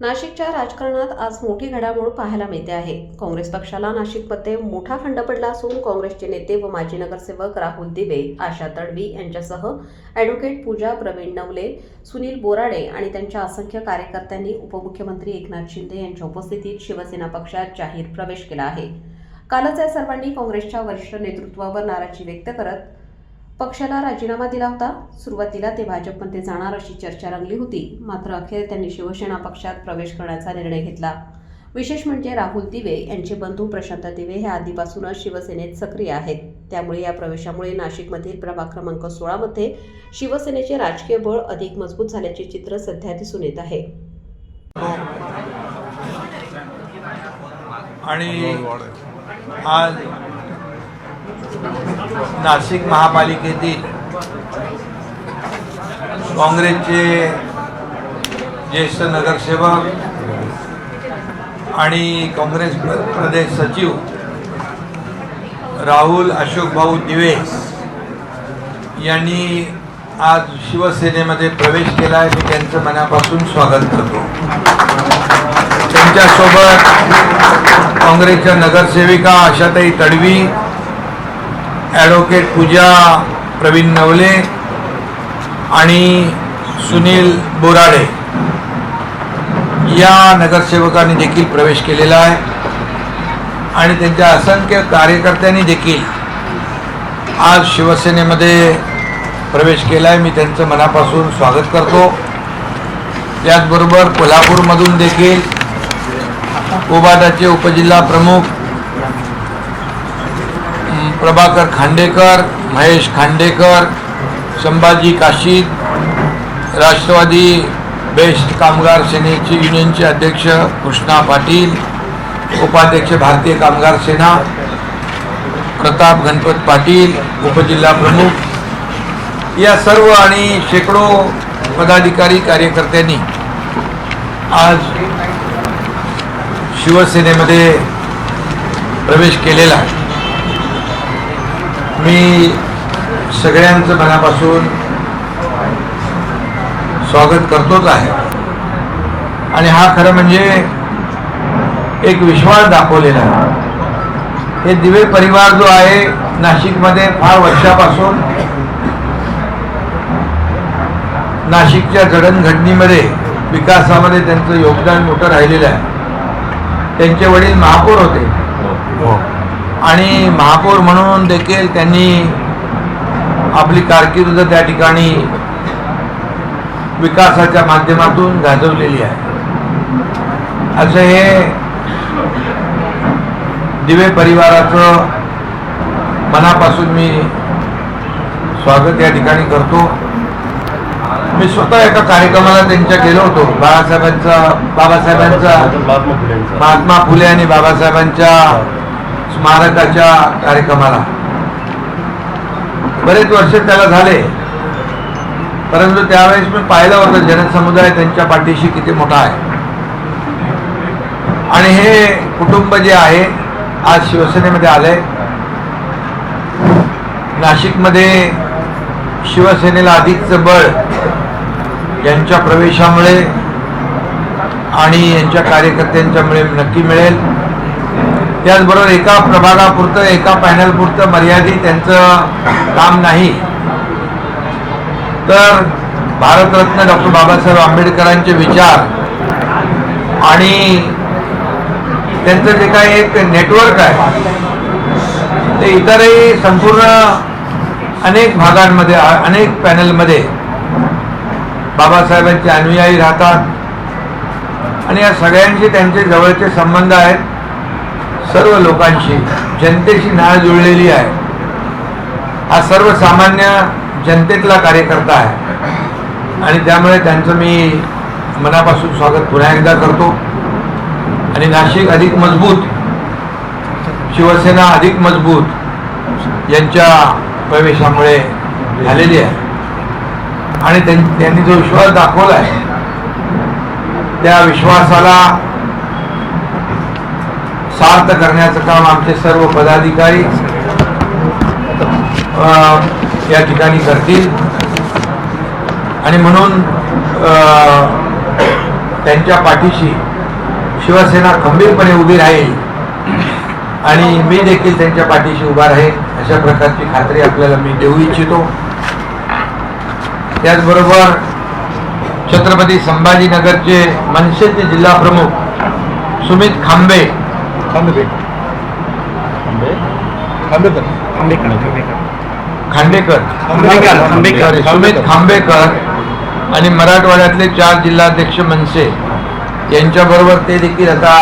नाशिकच्या राजकारणात आज मोठी घडामोड पाहायला मिळते आहे. काँग्रेस पक्षाला नाशिकमध्ये मोठा खंड पडला असून काँग्रेसचे नेते व माजी नगरसेवक राहुल दिवे आशा तडवी यांच्यासह ॲडव्होकेट पूजा प्रवीण नवले सुनील बोराडे आणि त्यांच्या असंख्य कार्यकर्त्यांनी उपमुख्यमंत्री एकनाथ शिंदे यांच्या उपस्थितीत शिवसेना पक्षात जाहीर प्रवेश केला आहे. कालच या सर्वांनी काँग्रेसच्या वरिष्ठ नेतृत्वावर नाराजी व्यक्त करत पक्षाला राजीनामा दिला होता. सुरुवातीला ते भाजपमध्ये जाणार अशी चर्चा रंगली होती. मात्र अखेर त्यांनी शिवसेना पक्षात प्रवेश करण्याचा निर्णय घेतला. विशेष म्हणजे राहुल दिवे यांचे बंधू प्रशांत दिवे हे आधीपासूनच शिवसेनेत सक्रिय आहेत. त्यामुळे या प्रवेशामुळे नाशिकमधील प्रभाग क्रमांक सोळामध्ये शिवसेनेचे राजकीय बळ अधिक मजबूत झाल्याचे चित्र सध्या दिसून येत आहे. आणि आज नाशिक महापालिकेतील काँग्रेसचे ज्येष्ठ नगरसेवक आणि काँग्रेस प्रदेश सचिव राहुल अशोक भाऊ दिवे यांनी आज शिवसेनेमध्ये प्रवेश केला आहे मी त्यांचं मनापासून स्वागत करतो. त्यांच्यासोबत काँग्रेसच्या नगरसेविका आशाताई तडवी ॲडव्होकेट पूजा प्रवीण नवले आणि सुनील बोराडे. या नगरसेवकांनी देखील प्रवेश केलेला आहे आणि त्यांच्या असंख्य कार्यकर्त्यांनी देखील आज शिवसेनेमध्ये प्रवेश केला आहे मी त्यांचं मनापासून स्वागत करतो. त्याचबरोबर कोल्हापूरमधून देखील कोबाटाचे उपजिल्हा प्रमुख प्रभाकर खांडेकर महेश खांडेकर संभाजी काशीद राष्ट्रवादी बेस्ट कामगार सेनेचे युनियनचे अध्यक्ष कृष्णा पाटील उपाध्यक्ष भारतीय कामगार सेना प्रताप गणपत पाटील उपजिल्हा प्रमुख या सर्व आणि शेकडो पदाधिकारी कार्यकर्त्यांनी आज शिवसेनेमध्ये प्रवेश केलेला आहे. मी सगळ्यांचं मनापासून स्वागत करतोच आहे. आणि हा खरं म्हणजे एक विश्वास दाखवलेला आहे. हे दिवे परिवार जो आहे नाशिकमध्ये फार वर्षापासून नाशिकच्या जडणघडणीमध्ये विकासामध्ये त्यांचं योगदान मोठं राहिलेलं आहे. त्यांचे वडील महापौर होते. हो. आणि महापौर म्हणून देखील त्यांनी आपली कारकीर्द त्या ठिकाणी विकासाच्या माध्यमातून गाजवलेली आहे. असं हे दिवे परिवाराचं मनापासून मी स्वागत या ठिकाणी करतो. मी स्वतः एका कार्यक्रमाला त्यांच्या गेलो होतो. बाळासाहेबांचा बाबासाहेबांचा महात्मा फुले आणि बाबासाहेबांच्या स्मारकाच्या कार्यक्रमाला. बरेच वर्ष त्याला झाले. परंतु त्यावेळेस मी पाहिलं होतं जनसमुदाय त्यांच्या पाठीशी किती मोठा आहे. आणि हे कुटुंब जे आहे आज शिवसेनेमध्ये आले नाशिकमध्ये शिवसेनेला अधिकचं बळ यांच्या प्रवेशामुळे आणि यांच्या कार्यकर्त्यांच्यामुळे नक्की मिळेल. त्याचबरोबर एका प्रभागापुरतं एका पॅनलपुरतं मर्यादित त्यांचं काम नाही. तर भारतरत्न डॉक्टर बाबासाहेब आंबेडकरांचे विचार आणि त्यांचं जे काही एक नेटवर्क आहे ते इतरही संपूर्ण अनेक भागांमध्ये अनेक पॅनलमध्ये बाबासाहेबांचे अनुयायी राहतात. आणि या सगळ्यांशी त्यांचे जवळचे संबंध आहेत. सर्व लोकांशी जनतेशी नाळ जुळलेली आहे. हा सर्वसामान्य जनतेतला कार्यकर्ता आहे. आणि त्यामुळे त्यांचं मी मनापासून स्वागत पुन्हा एकदा करतो. आणि नाशिक अधिक मजबूत शिवसेना अधिक मजबूत यांच्या प्रवेशामुळे झालेली आहे. आणि त्यां- त्यांनी जो विश्वास दाखवला आहे त्या विश्वासाला सार्थ करण्याचं काम आमचे सर्व पदाधिकारी या ठिकाणी करतील. आणि म्हणून त्यांच्या पाठीशी शिवसेना खंबीरपणे उभी राहील आणि मी देखील त्यांच्या पाठीशी उभा राहील अशा प्रकारची खात्री आपल्याला मी देऊ इच्छितो. त्याचबरोबर छत्रपती संभाजीनगरचे मनसेचे जिल्हा प्रमुख सुमित खांबे खांडेकर खांबेकर, खांबेकर. Sorry, सुमित. खांबेकर आणि मराठवाड्यातले चार जिल्हाध्यक्ष मनसे यांच्याबरोबर ते देखील आता